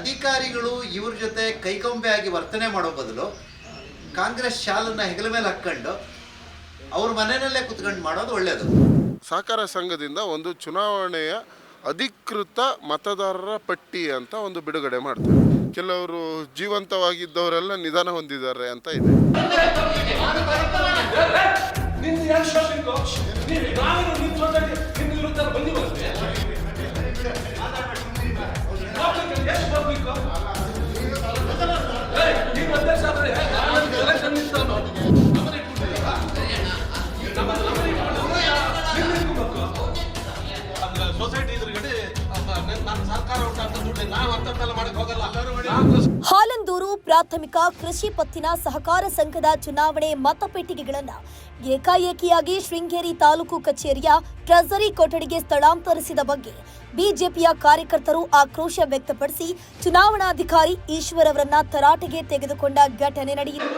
ಅಧಿಕಾರಿಗಳು ಇವ್ರ ಜೊತೆ ಕೈಕೊಂಬೆ ಆಗಿ ವರ್ತನೆ ಮಾಡೋ ಬದಲು ಕಾಂಗ್ರೆಸ್ ಶಾಲನ್ನ ಹೆಗಲ ಮೇಲೆ ಹಾಕ್ಕೊಂಡು ಅವ್ರ ಮನೆಯಲ್ಲೇ ಕುತ್ಕೊಂಡು ಮಾಡೋದು ಒಳ್ಳೇದು. ಸಹಕಾರ ಸಂಘದಿಂದ ಒಂದು ಚುನಾವಣೆಯ ಅಧಿಕೃತ ಮತದಾರರ ಪಟ್ಟಿ ಅಂತ ಒಂದು ಬಿಡುಗಡೆ ಮಾಡ್ತಾರೆ. ಕೆಲವರು ಜೀವಂತವಾಗಿದ್ದವರೆಲ್ಲ ನಿಧಾನ ಹೊಂದಿದ್ದಾರೆ ಅಂತ ಇದೆ. ಹಾಲಂದೂರು ಪ್ರಾಥಮಿಕ ಕೃಷಿ ಪತ್ತಿನ ಸಹಕಾರ ಸಂಘದ ಚುನಾವಣೆ ಮತಪೆಟ್ಟಿಗೆಗಳನ್ನು ಏಕಾಏಕಿಯಾಗಿ ಶೃಂಗೇರಿ ತಾಲೂಕು ಕಚೇರಿಯ ಟ್ರೆಸರಿ ಕೊಠಡಿಗೆ ಸ್ಥಳಾಂತರಿಸಿದ ಬಗ್ಗೆ ಬಿಜೆಪಿಯ ಕಾರ್ಯಕರ್ತರು ಆಕ್ರೋಶ ವ್ಯಕ್ತಪಡಿಸಿ ಚುನಾವಣಾಧಿಕಾರಿ ಈಶ್ವರ್ ಅವರನ್ನ ತರಾಟೆಗೆ ತೆಗೆದುಕೊಂಡ ಘಟನೆ ನಡೆಯಿತು.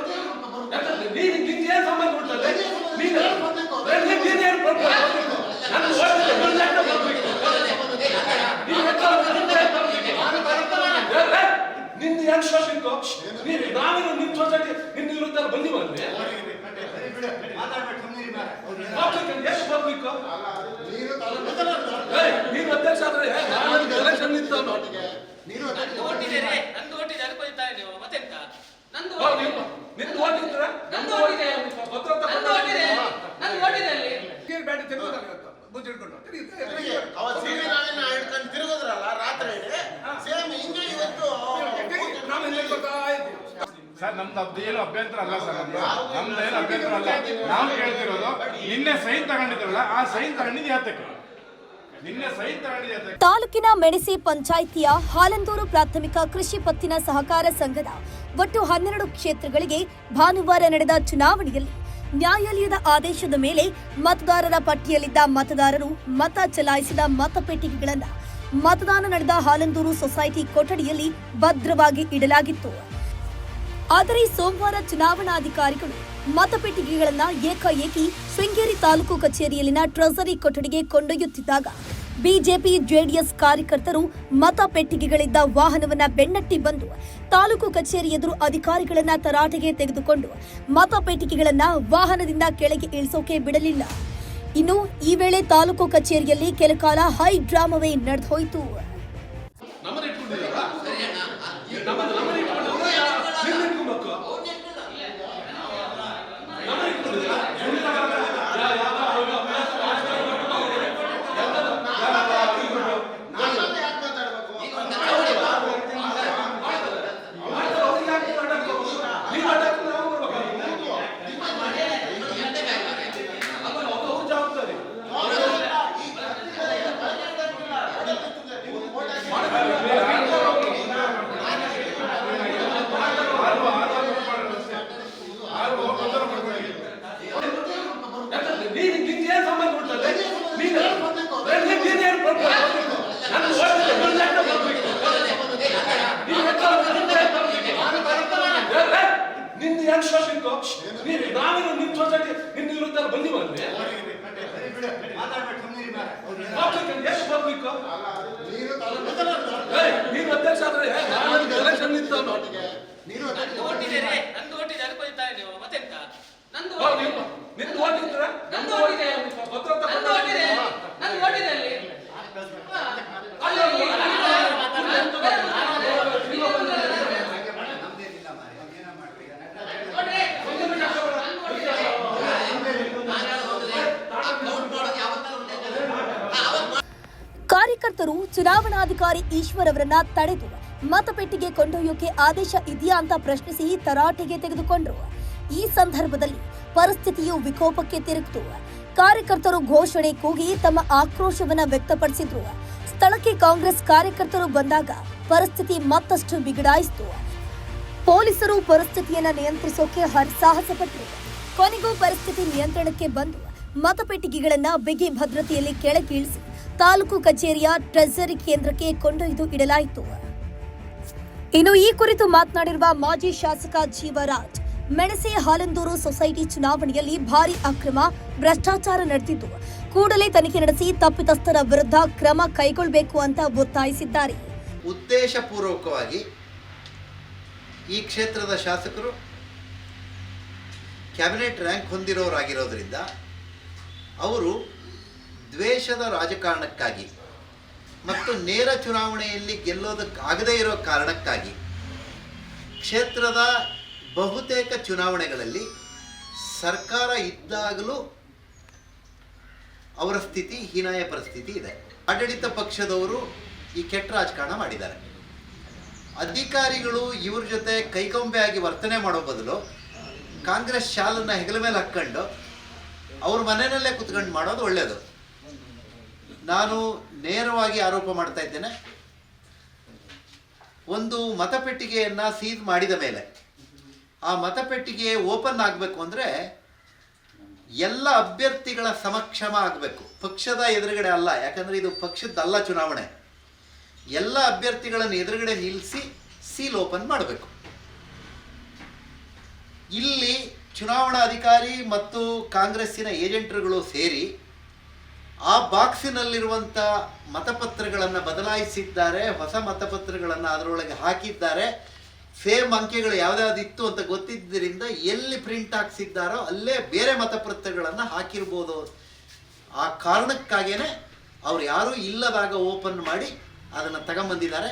ಬಂದಿ ಎಷ್ಟು ನೀನು ಅಧ್ಯಕ್ಷ ಆದ್ರೆ ನಾನು ಎಲೆಕ್ಷನ್ ನಿಂತಾನು ನೀನು ಓಟಿದೆ ನಂದು ಓಟಿದೆ ಅನ್ಕೊಳ್ತಾ ನೀವು. ಮತ್ತೆಂತ? ನಂದು ನಿಂದು ನಂದು ಓಟಿದೆ. ನಂದು ಓಟಿದೆ. ನಂದು ಓಟಿದೆ ಅಲ್ಲಿ. ಅವ ಸೀರೆ. ನಾಳೆನ ಹಿಡ್ಕೊಂಡು ತಿರುಗಿದ್ರಲ್ಲ ರಾತ್ರಿ ಸೇಮ್ ಹಿಂಗೆ ಇವತ್ತು ಸರ್, ನಮ್ದು ಅದು ಏನು ಅಭ್ಯಂತರ ಅಲ್ಲ ಸರ್, ನಮ್ದು. ನಮ್ದು ಏನು ಅಭ್ಯಂತರ ಅಲ್ಲ. ನಾವು ಕೇಳ್ತಿರೋದು, ನಿನ್ನೆ ಸೈನ್ ತಗೊಂಡಿದ್ರಲ್ಲ, ಆ ಸೈನ್ ತಗೊಂಡಿದ್ದು ಯಾತಕ್ಕೆ? ತಾಲೂಕಿನ ಮೆಣಸಿ ಪಂಚಾಯಿತಿಯ ಹಾಲಂದೂರು ಪ್ರಾಥಮಿಕ ಕೃಷಿ ಪತ್ತಿನ ಸಹಕಾರ ಸಂಘದ ಒಟ್ಟು ಹನ್ನೆರಡು ಕ್ಷೇತ್ರಗಳಿಗೆ ಭಾನುವಾರ ನಡೆದ ಚುನಾವಣೆಯಲ್ಲಿ ನ್ಯಾಯಾಲಯದ ಆದೇಶದ ಮೇಲೆ ಮತದಾರರ ಪಟ್ಟಿಯಲ್ಲಿದ್ದ ಮತದಾರರು ಮತ ಚಲಾಯಿಸಿದ ಮತಪೆಟ್ಟಿಗೆಗಳನ್ನು ಮತದಾನ ನಡೆದ ಹಾಲಂದೂರು ಸೊಸೈಟಿ ಕೊಠಡಿಯಲ್ಲಿ ಭದ್ರವಾಗಿ ಇಡಲಾಗಿತ್ತು. ಆದರೆ ಸೋಮವಾರ ಚುನಾವಣಾಧಿಕಾರಿಗಳು ಮತಪೆಟ್ಟಿಗೆಗಳನ್ನ ಏಕಾಏಕಿ ಶೃಂಗೇರಿ ತಾಲೂಕು ಕಚೇರಿಯಲ್ಲಿನ ಟ್ರೆಸರಿ ಕೊಠಡಿಗೆ ಕೊಂಡೊಯ್ಯುತ್ತಿದ್ದಾಗ ಬಿಜೆಪಿ, ಜೆಡಿಎಸ್ ಕಾರ್ಯಕರ್ತರು ಮತಪೆಟ್ಟಿಗೆಗಳಿದ್ದ ವಾಹನವನ್ನ ಬೆನ್ನಟ್ಟಿ ಬಂದು ತಾಲೂಕು ಕಚೇರಿ ಎದುರು ಅಧಿಕಾರಿಗಳನ್ನ ತರಾಟೆಗೆ ತೆಗೆದುಕೊಂಡು ಮತಪೆಟ್ಟಿಗೆಗಳನ್ನ ವಾಹನದಿಂದ ಕೆಳಗೆ ಇಳಿಸೋಕೆ ಬಿಡಲಿಲ್ಲ. ಇನ್ನು ಈ ವೇಳೆ ತಾಲೂಕು ಕಚೇರಿಯಲ್ಲಿ ಕೆಲಕಾಲ ಹೈ ಡ್ರಾಮವೇ ನಡೆದು ನಮ್ಮನ್ನ ಇಟ್ಕೊಂಡಿದ್ದೀರಾ ನಮ್ಮನ್ನ ನಮ್ಮನ್ನ ಇಟ್ಕೊಂಡಿದ್ದೀರಾ ನಿನ್ನ ಇಟ್ಕೊಬೇಕು ನಮ್ಮನ್ನ ಇಟ್ಕೊಂಡಿದ್ದೀರಾ ಯಾ- ಯಾವ- ನಮ್ಮನ್ನ ಯಾಕೆ ಮಾತಾಡ್ಬೇಕು ಅವ್ರಿಗೆ ಯಾಕೆ ಅಡ್ಡಾಡ್ಕೊ? ನೀವು ಅಡ್ಡಾಡ್ಕೊಂಡು ನಾವು ಬರ್ಬೇಕಾ? ಅದು ಅವ್ರ ಜವಾಬ್ದಾರಿ ಯಾಕಂದ್ರೆ ನೀನು ನಿಂಗೆ ಏನ್ ಸಂಬಂಧ ಉಂಟಲ್ಲ ನೀನು ನೀನು ನೀನು ಏನು ಬರ್ಬೇಕು ನನ್ನ ಓದಿದ್ರೆ ನನ್ನ ಲೆಕ್ಕ ಬರ್ಬೇಕು ನೀನು ಲೆಕ್ಕ ಬರ್ಬೇಕು. ನಿಂದು ಯಾಕೆ ನೀನು ನಾವೇನು ನಿನ್ನ ಸೊಸೈಟಿ ನಿನ್ನ ವಿರುದ್ಧ ಬಂದಿ ಬಂದ್ರೆ ಎಷ್ಟು ನೀನು ಅಧ್ಯಕ್ಷ ಆದ್ರೆ ನಾನು ಎಲೆಕ್ಷನ್ ನಿಂತಾನು ನಂದು ಓಟಿದೆ ನಂದು ಓಟಿದೆ ಅನ್ಕೊಳ್ತಾ ನೀವು ಮತ್ತೆಂತ? ನಂದು ನಿಂದು ನಂದು ಓಟಿದೆ ನಂದು ಓಟಿದೆ ನಂದು ಓಟಿದೆ ಅಲ್ಲಿ ಹಾ. ಅಲ್ಲಿ ಹೋಗಿ, ಅಲ್ಲಿ ಕಾರ್ಯಕರ್ತರು ಚುನಾವಣಾಧಿಕಾರಿ ಈಶ್ವರ್ ಅವರನ್ನ ತಡೆದು ಮತಪೆಟ್ಟಿಗೆ ಕೊಂಡೊಯ್ಯೋಕೆ ಆದೇಶ ಇದೆಯಾ ಅಂತ ಪ್ರಶ್ನಿಸಿ ತರಾಟೆಗೆ ತೆಗೆದುಕೊಂಡ್ರು. ಈ ಸಂದರ್ಭದಲ್ಲಿ ಪರಿಸ್ಥಿತಿಯು ವಿಕೋಪಕ್ಕೆ ತಿರುಗಿತು. ಕಾರ್ಯಕರ್ತರು ಘೋಷಣೆ ಕೂಗಿ ತಮ್ಮ ಆಕ್ರೋಶವನ್ನ ವ್ಯಕ್ತಪಡಿಸಿದ್ರು. ಸ್ಥಳಕ್ಕೆ ಕಾಂಗ್ರೆಸ್ ಕಾರ್ಯಕರ್ತರು ಬಂದಾಗ ಪರಿಸ್ಥಿತಿ ಮತ್ತಷ್ಟು ಬಿಗಡಾಯಿಸಿತು. ಪೊಲೀಸರು ಪರಿಸ್ಥಿತಿಯನ್ನ ನಿಯಂತ್ರಿಸೋಕೆ ಹರಸಾಹಸ ಪಟ್ಟರು ಕೊನೆಗೂ ಪರಿಸ್ಥಿತಿ ನಿಯಂತ್ರಣಕ್ಕೆ ಬಂದು ಮತಪೆಟ್ಟಿಗೆಗಳನ್ನ ಬಿಗಿ ಭದ್ರತೆಯಲ್ಲಿ ಕೆಳಗಿಳಿಸಿ ತಾಲೂಕು ಕಚೇರಿಯ ಟ್ರೆಜರಿ ಕೇಂದ್ರಕ್ಕೆ ಕೊಂಡೊಯ್ದು ಇಡಲಾಯಿತು. ಇನ್ನು ಈ ಕುರಿತು ಮಾತನಾಡಿರುವ ಮಾಜಿ ಶಾಸಕ ಜೀವರಾಜ್, ಮೆಣಸೆ ಹಾಲಂದೂರು ಸೊಸೈಟಿ ಚುನಾವಣೆಯಲ್ಲಿ ಭಾರಿ ಅಕ್ರಮ ಭ್ರಷ್ಟಾಚಾರ ನಡೆದಿದ್ದು, ಕೂಡಲೇ ತನಿಖೆ ನಡೆಸಿ ತಪ್ಪಿತಸ್ಥರ ವಿರುದ್ಧ ಕ್ರಮ ಕೈಗೊಳ್ಳಬೇಕು ಅಂತ ಒತ್ತಾಯಿಸಿದ್ದಾರೆ. ಉದ್ದೇಶಪೂರ್ವಕವಾಗಿ ಈ ಕ್ಷೇತ್ರದ ಶಾಸಕರು ಕ್ಯಾಬಿನೆಟ್ ರ್ಯಾಂಕ್ ಹೊಂದಿರೋರಾಗಿರೋದ್ರಿಂದ, ಅವರು ದ್ವೇಷದ ರಾಜಕಾರಣಕ್ಕಾಗಿ ಮತ್ತು ನೇರ ಚುನಾವಣೆಯಲ್ಲಿ ಗೆಲ್ಲೋದಕ್ಕಾಗದೇ ಇರೋ ಕಾರಣಕ್ಕಾಗಿ ಕ್ಷೇತ್ರದ ಬಹುತೇಕ ಚುನಾವಣೆಗಳಲ್ಲಿ ಸರ್ಕಾರ ಇದ್ದಾಗಲೂ ಅವರ ಸ್ಥಿತಿ ಹೀನಾಯ ಪರಿಸ್ಥಿತಿ ಇದೆ. ಆಡಳಿತ ಪಕ್ಷದವರು ಈ ಕೆಟ್ಟ ರಾಜಕಾರಣ ಮಾಡಿದ್ದಾರೆ. ಅಧಿಕಾರಿಗಳು ಇವ್ರ ಜೊತೆ ಕೈಕೊಂಬೆ ಆಗಿ ವರ್ತನೆ ಮಾಡೋ ಬದಲು ಕಾಂಗ್ರೆಸ್ ಶಾಲನ್ನ ಹೆಗಲ ಮೇಲೆ ಹಾಕ್ಕೊಂಡು ಅವ್ರ ಮನೆಯಲ್ಲೇ ಕುತ್ಕೊಂಡು ಮಾಡೋದು ಒಳ್ಳೆಯದು ನಾನು ನೇರವಾಗಿ ಆರೋಪ ಮಾಡ್ತಾ ಇದ್ದೇನೆ. ಒಂದು ಮತಪೆಟ್ಟಿಗೆಯನ್ನು ಸೀಲ್ ಮಾಡಿದ ಮೇಲೆ ಆ ಮತಪೆಟ್ಟಿಗೆ ಓಪನ್ ಆಗಬೇಕು ಅಂದರೆ ಎಲ್ಲ ಅಭ್ಯರ್ಥಿಗಳ ಸಮಕ್ಷಮ ಆಗಬೇಕು. ಪಕ್ಷದ ಎದುರುಗಡೆ ಅಲ್ಲ, ಯಾಕಂದರೆ ಇದು ಪಕ್ಷದ್ದಲ್ಲ ಚುನಾವಣೆ. ಎಲ್ಲ ಅಭ್ಯರ್ಥಿಗಳನ್ನು ಎದುರುಗಡೆ ನಿಲ್ಲಿಸಿ ಸೀಲ್ ಓಪನ್ ಮಾಡಬೇಕು. ಇಲ್ಲಿ ಚುನಾವಣಾ ಅಧಿಕಾರಿ ಮತ್ತು ಕಾಂಗ್ರೆಸ್ಸಿನ ಏಜೆಂಟ್ರುಗಳು ಸೇರಿ ಆ ಬಾಕ್ಸಿನಲ್ಲಿರುವಂಥ ಮತಪತ್ರಗಳನ್ನು ಬದಲಾಯಿಸಿದ್ದಾರೆ, ಹೊಸ ಮತಪತ್ರಗಳನ್ನು ಅದರೊಳಗೆ ಹಾಕಿದ್ದಾರೆ. ಸೇಮ್ ಅಂಕೆಗಳು ಯಾವ್ದಾವ್ದಿತ್ತು ಅಂತ ಗೊತ್ತಿದ್ದರಿಂದ ಎಲ್ಲಿ ಪ್ರಿಂಟ್ ಹಾಕ್ಸಿದ್ದಾರೋ ಅಲ್ಲೇ ಬೇರೆ ಮತಪತ್ರಗಳನ್ನು ಹಾಕಿರ್ಬೋದು. ಆ ಕಾರಣಕ್ಕಾಗೇನೆ ಅವ್ರು ಯಾರೂ ಇಲ್ಲದಾಗ ಓಪನ್ ಮಾಡಿ ಅದನ್ನು ತಗೊಂಬಂದಿದ್ದಾರೆ.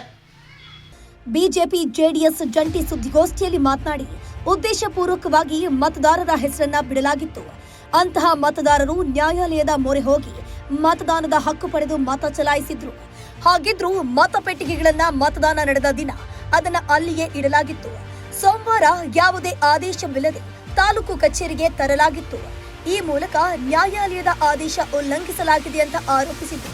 ಬಿಜೆಪಿ ಜೆಡಿಎಸ್ ಜಂಟಿ ಸುದ್ದಿಗೋಷ್ಠಿಯಲ್ಲಿ ಮಾತನಾಡಿ, ಉದ್ದೇಶಪೂರ್ವಕವಾಗಿ ಮತದಾರರ ಹೆಸರನ್ನ ಬಿಡಲಾಗಿತ್ತು. ಅಂತಹ ಮತದಾರರು ನ್ಯಾಯಾಲಯದ ಮೊರೆ ಹೋಗಿ ಮತದಾನದ ಹಕ್ಕು ಪಡೆದು ಮತ ಚಲಾಯಿಸಿದ್ರು. ಹಾಗಿದ್ರು ಮತಪೆಟ್ಟಿಗೆಗಳನ್ನ ಮತದಾನ ನಡೆದ ದಿನ ಅದನ್ನ ಅಲ್ಲಿಯೇ ಇಡಲಾಗಿತ್ತು. ಸೋಮವಾರ ಯಾವುದೇ ಆದೇಶವಿಲ್ಲದೆ ತಾಲೂಕು ಕಚೇರಿಗೆ ತರಲಾಗಿತ್ತು. ಈ ಮೂಲಕ ನ್ಯಾಯಾಲಯದ ಆದೇಶ ಉಲ್ಲಂಘಿಸಲಾಗಿದೆ ಅಂತ ಆರೋಪಿಸಿದ್ರು.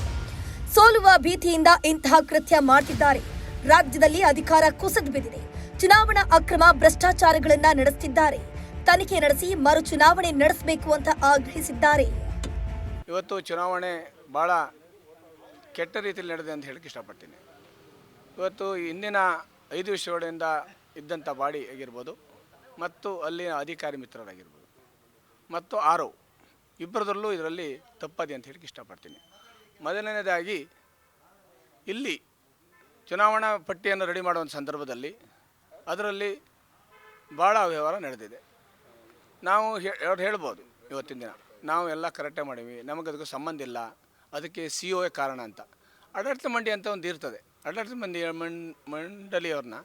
ಸೋಲುವ ಭೀತಿಯಿಂದ ಇಂತಹ ಕೃತ್ಯ ಮಾಡ್ತಿದ್ದಾರೆ. ರಾಜ್ಯದಲ್ಲಿ ಅಧಿಕಾರ ಕುಸಿದು ಬಿದ್ದಿದೆ. ಚುನಾವಣಾ ಅಕ್ರಮ ಭ್ರಷ್ಟಾಚಾರಗಳನ್ನ ನಡೆಸುತ್ತಿದ್ದಾರೆ ತನಿಖೆ ನಡೆಸಿ ಮರು ಚುನಾವಣೆ ನಡೆಸಬೇಕು ಅಂತ ಆಗ್ರಹಿಸಿದ್ದಾರೆ. ಇವತ್ತು ಚುನಾವಣೆ ಭಾಳ ಕೆಟ್ಟ ರೀತಿಯಲ್ಲಿ ನಡೆದಿದೆ ಅಂತ ಹೇಳಕ್ಕೆ ಇಷ್ಟಪಡ್ತೀನಿ. ಇವತ್ತು ಹಿಂದಿನ ಐದು ವರ್ಷಗಳಿಂದ ಇದ್ದಂಥ ಬಾಡಿ ಆಗಿರ್ಬೋದು, ಮತ್ತು ಅಲ್ಲಿನ ಅಧಿಕಾರಿ ಮಿತ್ರರಾಗಿರ್ಬೋದು, ಮತ್ತು ಆರೋ ಇಬ್ಬರದಲ್ಲೂ ಇದರಲ್ಲಿ ತಪ್ಪದೆ ಅಂತ ಹೇಳಕ್ಕೆ ಇಷ್ಟಪಡ್ತೀನಿ. ಮೊದಲನೇದಾಗಿ, ಇಲ್ಲಿ ಚುನಾವಣಾ ಪಟ್ಟಿಯನ್ನು ರೆಡಿ ಮಾಡುವಂಥ ಸಂದರ್ಭದಲ್ಲಿ ಅದರಲ್ಲಿ ಭಾಳ ವ್ಯವಹಾರ ನಡೆದಿದೆ. ನಾವು ಹೇಳ್ಬೋದು ಇವತ್ತಿನ ದಿನ. ನಾವು ಎಲ್ಲ ಕರೆಕ್ಟಾಗಿ ಮಾಡೀವಿ, ನಮಗೆ ಅದಕ್ಕೆ ಸಂಬಂಧ ಇಲ್ಲ, ಅದಕ್ಕೆ ಸಿ ಒ ಕಾರಣ ಅಂತ. ಆಡಳಿತ ಮಂಡಿ ಅಂತ ಒಂದು ಇರ್ತದೆ. ಆಡಳಿತ ಮಂಡಿ ಮಂಡಳಿಯವ್ರನ್ನ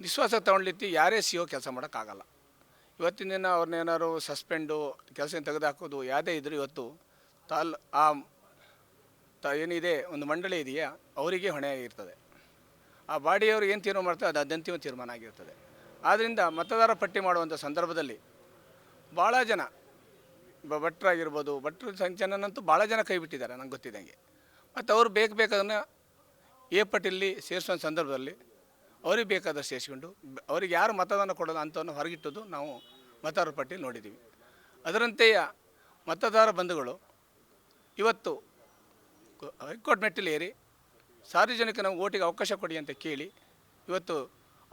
ವಿಶ್ವಾಸ ತಗೊಂಡಿತ್ತು ಯಾರೇ ಸಿ ಒ ಕೆಲಸ ಮಾಡೋಕ್ಕಾಗಲ್ಲ. ಇವತ್ತಿನ ದಿನ ಅವ್ರನ್ನ ಏನಾದ್ರು ಸಸ್ಪೆಂಡು, ಕೆಲಸ ತೆಗೆದುಹಾಕೋದು ಯಾವುದೇ ಇದ್ದರೂ ಇವತ್ತು ತಾಲ್, ಆ ತ, ಏನಿದೆ, ಒಂದು ಮಂಡಳಿ ಇದೆಯಾ, ಅವರಿಗೆ ಹೊಣೆಯಾಗಿರ್ತದೆ ಆ ಬಾಡಿಯವರು ಏನು ತೀರ್ಮಾನ ಮಾಡ್ತಾರೆ, ಅದು ಅದಂತಿಮ ತೀರ್ಮಾನ ಆಗಿರ್ತದೆ. ಆದ್ದರಿಂದ ಮತದಾರ ಪಟ್ಟಿ ಮಾಡುವಂಥ ಸಂದರ್ಭದಲ್ಲಿ ಭಾಳ ಜನ ಭಟ್ರಾಗಿರ್ಬೋದು. ಭಟ್ರ ಸಂಚನಂತೂ ಭಾಳ ಜನ ಕೈ ಬಿಟ್ಟಿದ್ದಾರೆ ನಂಗೆ ಗೊತ್ತಿದ್ದಂಗೆ ಮತ್ತು ಅವ್ರು ಬೇಕು ಬೇಕಾದನ್ನ ಎ ಪಟ್ಟಿಲಿ ಸೇರಿಸೋ ಸಂದರ್ಭದಲ್ಲಿ ಅವ್ರಿಗೆ ಬೇಕಾದಷ್ಟು ಸೇರಿಸ್ಕೊಂಡು ಅವ್ರಿಗೆ ಯಾರು ಮತದಾನ ಕೊಡೋದು ಅಂಥವನ್ನು ಹೊರಗಿಟ್ಟದ್ದು ನಾವು ಮತದಾರರ ಪಟ್ಟಿಯಲ್ಲಿ ನೋಡಿದ್ದೀವಿ. ಅದರಂತೆಯೇ ಮತದಾರ ಬಂಧುಗಳು ಇವತ್ತು ಹೈಕೋರ್ಟ್ ಮೆಟ್ಟಿಲೇರಿ ಸಾರ್ವಜನಿಕ ನಾವು ಓಟಿಗೆ ಅವಕಾಶ ಕೊಡಿ ಅಂತ ಕೇಳಿ ಇವತ್ತು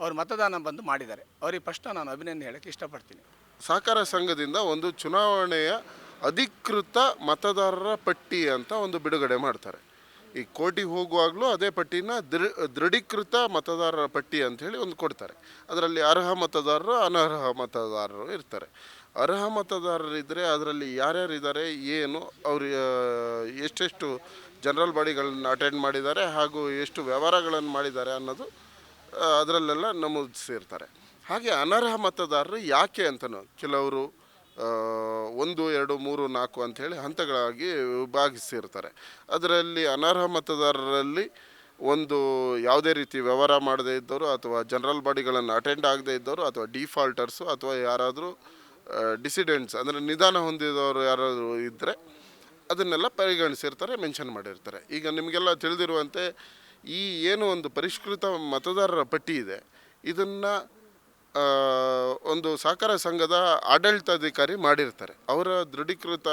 ಅವ್ರು ಮತದಾನ ಬಂದು ಮಾಡಿದ್ದಾರೆ. ಅವರಿಗೆ ಫಸ್ಟ್ ನಾನು ಅಭಿನಂದನೆ ಹೇಳೋಕ್ಕೆ ಇಷ್ಟಪಡ್ತೀನಿ. ಸಹಕಾರ ಸಂಘದಿಂದ ಒಂದು ಚುನಾವಣೆಯ ಅಧಿಕೃತ ಮತದಾರರ ಪಟ್ಟಿ ಅಂತ ಒಂದು ಬಿಡುಗಡೆ ಮಾಡ್ತಾರೆ. ಈ ಕೋಟಿ ಹೋಗುವಾಗಲೂ ಅದೇ ಪಟ್ಟಿನ ದೃ, ದೃಢೀಕೃತ ಮತದಾರರ ಪಟ್ಟಿ ಅಂಥೇಳಿ ಒಂದು ಕೊಡ್ತಾರೆ. ಅದರಲ್ಲಿ ಅರ್ಹ ಮತದಾರರು, ಅನರ್ಹ ಮತದಾರರು ಇರ್ತಾರೆ. ಅರ್ಹ ಮತದಾರರಿದ್ದರೆ ಅದರಲ್ಲಿ ಯಾರ್ಯಾರಿದ್ದಾರೆ ಏನು, ಅವರು ಎಷ್ಟೆಷ್ಟು ಜನರಲ್ ಬಾಡಿಗಳನ್ನ ಅಟೆಂಡ್ ಮಾಡಿದ್ದಾರೆ ಹಾಗೂ ಎಷ್ಟು ವ್ಯವಹಾರಗಳನ್ನು ಮಾಡಿದ್ದಾರೆ ಅನ್ನೋದು ಅದರಲ್ಲೆಲ್ಲ ನಮೂದಿಸಿರ್ತಾರೆ. ಹಾಗೆ ಅನರ್ಹ ಮತದಾರರು ಯಾಕೆ ಅಂತನೋ, ಕೆಲವರು ಒಂದು, ಎರಡು, ಮೂರು, ನಾಲ್ಕು ಅಂಥೇಳಿ ಹಂತಗಳಾಗಿ ವಿಭಾಗಿಸಿರ್ತಾರೆ. ಅದರಲ್ಲಿ ಅನರ್ಹ ಮತದಾರರಲ್ಲಿ ಒಂದು ಯಾವುದೇ ರೀತಿ ವ್ಯವಹಾರ ಮಾಡದೇ ಇದ್ದವರು ಅಥವಾ ಜನರಲ್ ಬಾಡಿಗಳನ್ನು ಅಟೆಂಡ್ ಆಗದೇ ಇದ್ದವರು ಅಥವಾ ಡಿಫಾಲ್ಟರ್ಸು ಅಥವಾ ಯಾರಾದರೂ ಡಿಸಿಡೆಂಟ್ಸ್ ಅಂದರೆ ನಿಧಾನ ಹೊಂದಿದವರು ಯಾರಾದರೂ ಇದ್ದರೆ ಅದನ್ನೆಲ್ಲ ಪರಿಗಣಿಸಿರ್ತಾರೆ ಮೆನ್ಷನ್ ಮಾಡಿರ್ತಾರೆ. ಈಗ ನಿಮಗೆಲ್ಲ ತಿಳಿದಿರುವಂತೆ ಈ ಏನು ಒಂದು ಪರಿಷ್ಕೃತ ಮತದಾರರ ಪಟ್ಟಿ ಇದೆ, ಇದನ್ನು ಒಂದು ಸಹಕಾರ ಸಂಘದ ಆಡಳಿತಾಧಿಕಾರಿ ಮಾಡಿರ್ತಾರೆ. ಅವರ ದೃಢೀಕೃತ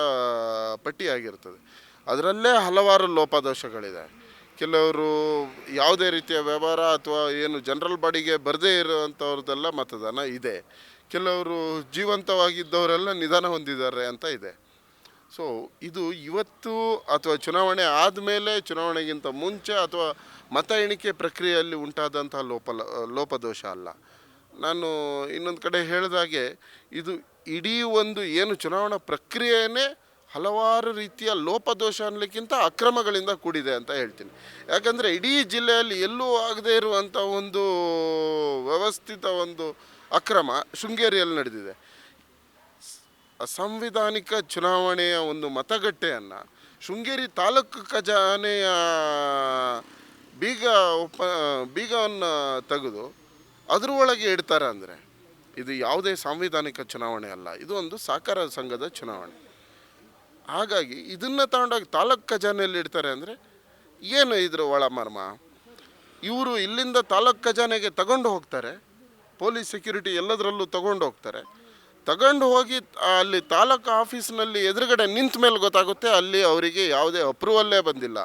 ಪಟ್ಟಿ ಆಗಿರ್ತದೆ ಅದರಲ್ಲೇ ಹಲವಾರು ಲೋಪದೋಷಗಳಿದೆ. ಕೆಲವರು ಯಾವುದೇ ರೀತಿಯ ವ್ಯವಹಾರ ಅಥವಾ ಏನು ಜನರಲ್ ಬಾಡಿಗೆ ಬರದೇ ಇರುವಂಥವ್ರದ್ದೆಲ್ಲ ಮತದಾನ ಇದೆ. ಕೆಲವರು ಜೀವಂತವಾಗಿದ್ದವರೆಲ್ಲ ನಿಧಾನ ಹೊಂದಿದ್ದಾರೆ ಅಂತ ಇದೆ. ಸೊ ಇದು ಇವತ್ತು ಅಥವಾ ಚುನಾವಣೆ ಆದಮೇಲೆ, ಚುನಾವಣೆಗಿಂತ ಮುಂಚೆ ಅಥವಾ ಮತ ಎಣಿಕೆ ಪ್ರಕ್ರಿಯೆಯಲ್ಲಿ ಉಂಟಾದಂತಹ ಲೋಪ ಲೋಪದೋಷ ಅಲ್ಲ. ನಾನು ಇನ್ನೊಂದು ಕಡೆ ಹೇಳಿದಾಗೆ ಇದು ಇಡೀ ಒಂದು ಏನು ಚುನಾವಣಾ ಪ್ರಕ್ರಿಯೆಯೇ ಹಲವಾರು ರೀತಿಯ ಲೋಪದೋಷ ಅನ್ನಲಿಕ್ಕಿಂತ ಅಕ್ರಮಗಳಿಂದ ಕೂಡಿದೆ ಅಂತ ಹೇಳ್ತೀನಿ. ಯಾಕಂದರೆ ಇಡೀ ಜಿಲ್ಲೆಯಲ್ಲಿ ಎಲ್ಲೂ ಆಗದೇ ಇರುವಂಥ ಒಂದು ವ್ಯವಸ್ಥಿತ ಒಂದು ಅಕ್ರಮ ಶೃಂಗೇರಿಯಲ್ಲಿ ನಡೆದಿದೆ. ಸಂವಿಧಾನಿಕ ಚುನಾವಣೆಯ ಒಂದು ಮತಗಟ್ಟೆಯನ್ನು, ಶೃಂಗೇರಿ ತಾಲೂಕು ಖಜಾನೆಯ ಬೀಗ ಉಪ, ಬೀಗವನ್ನು ತೆಗೆದು ಅದ್ರ ಒಳಗೆ ಇಡ್ತಾರೆ ಅಂದರೆ ಇದು ಯಾವುದೇ ಸಾಂವಿಧಾನಿಕ ಚುನಾವಣೆ ಅಲ್ಲ, ಇದು ಒಂದು ಸಹಕಾರ ಸಂಘದ ಚುನಾವಣೆ. ಹಾಗಾಗಿ ಇದನ್ನು ತಗೊಂಡೋಗಿ ತಾಲೂಕು ಖಜಾನೆಯಲ್ಲಿ ಇಡ್ತಾರೆ ಅಂದರೆ ಏನು ಇದ್ರ ಒಳಮರ್ಮ ಇವರು ಇಲ್ಲಿಂದ ತಾಲೂಕು ಖಜಾನೆಗೆ ತಗೊಂಡು ಹೋಗ್ತಾರೆ, ಪೊಲೀಸ್ ಸೆಕ್ಯೂರಿಟಿ ಎಲ್ಲದರಲ್ಲೂ ತಗೊಂಡು ಹೋಗ್ತಾರೆ. ತಗೊಂಡು ಹೋಗಿ ಅಲ್ಲಿ ತಾಲೂಕು ಆಫೀಸ್ನಲ್ಲಿ ಎದುರುಗಡೆ ನಿಂತ ಮೇಲೆ ಗೊತ್ತಾಗುತ್ತೆ ಅಲ್ಲಿ ಅವರಿಗೆ ಯಾವುದೇ ಅಪ್ರೂವಲ್ಲೇ ಬಂದಿಲ್ಲ.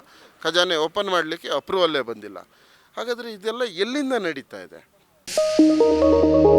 ಖಜಾನೆ ಓಪನ್ ಮಾಡಲಿಕ್ಕೆ ಅಪ್ರೂವಲ್ಲೇ ಬಂದಿಲ್ಲ. ಹಾಗಾದರೆ ಇದೆಲ್ಲ ಎಲ್ಲಿಂದ ನಡೀತಾ ಇದೆ? Música